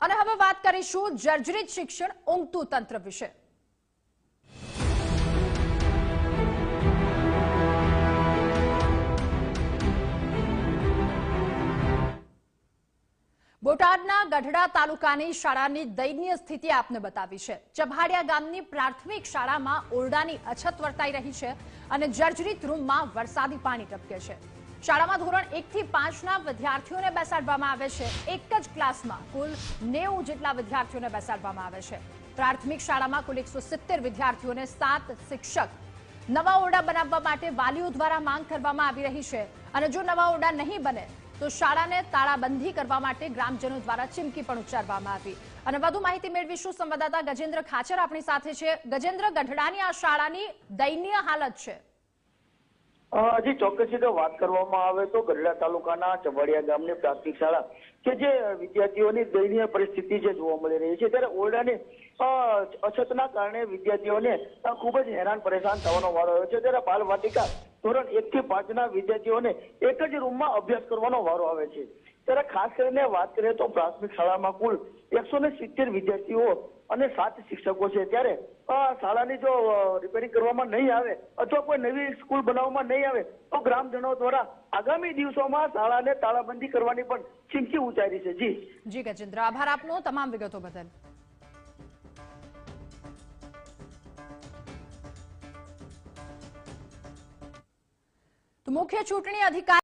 અને હવે વાત કરીશું જર્જરિત શિક્ષણ ઊંઘતું તંત્ર વિશે. બોટાદના ગઢડા તાલુકાની શાળાની દયનીય સ્થિતિ આપને બતાવી છે. ચભાડિયા ગામની પ્રાથમિક શાળામાં ઓરડાની અછત વર્તાઈ રહી છે અને જર્જરિત રૂમમાં વરસાદી પાણી ટપકે છે. શાળામાં ધોરણ એક થી પાંચના વિદ્યાર્થીઓને બેસાડવામાં આવે છે. એક જ ક્લાસમાં કુલ નેવું જેટલા વિદ્યાર્થીઓને બેસાડવામાં આવે છે. પ્રાથમિક શાળામાં કુલ એકસો વિદ્યાર્થીઓને સાત શિક્ષક નવા ઓરડા બનાવવા માટે વાલીઓ દ્વારા માંગ કરવામાં આવી રહી છે. અને જો નવા ઓરડા નહીં બને, તો શાળાને તાળાબંધી કરવા માટે ગ્રામજનો દ્વારા ચીમકી પણ ઉચ્ચારવામાં આવી. અને વધુ માહિતી મેળવીશું સંવાદદાતા ગજેન્દ્ર ખાચર આપણી સાથે છે. ગજેન્દ્ર, ગઢડાની આ શાળાની દયનીય હાલત છે. હજી ચોક્કસ રીતે વાત કરવામાં આવે તો ગઢડા તાલુકાના ચવાડિયા ગામની પ્રાથમિક શાળા કે જે વિદ્યાર્થીઓની દયનીય પરિસ્થિતિ જે જોવા મળી રહી છે, ત્યારે ઓરડાની અછતના કારણે વિદ્યાર્થીઓને ખૂબ જ હેરાન પરેશાન થવાનો વારો આવ્યો છે, ત્યારે બાલ વાટિકા ધોરણ એક થી પાંચના વિદ્યાર્થીઓને એક જ રૂમમાં અભ્યાસ કરવાનો વારો આવે છે. ત્યારે ખાસ કરીને વાત કરીએ તો પ્રાથમિક શાળામાં કુલ એકસો ને સિત્તેર વિદ્યાર્થીઓ અને સાત શિક્ષકો છે. ત્યારે અ, શાળાની જો રિપેરિંગ કરવામાં નહીં આવે અથવા કોઈ નવી સ્કૂલ બનાવવામાં નહીં આવે તો ગ્રામજનો દ્વારા આગામી દિવસોમાં શાળાને તાળાબંધી કરવાની પણ ચીમકી ઉચ્ચારી છે. જી. જી ગજેન્દ્ર. આભાર આપનો તમામ વિગતો બદલ. તો મુખ્ય ચૂંટણી અધિકારી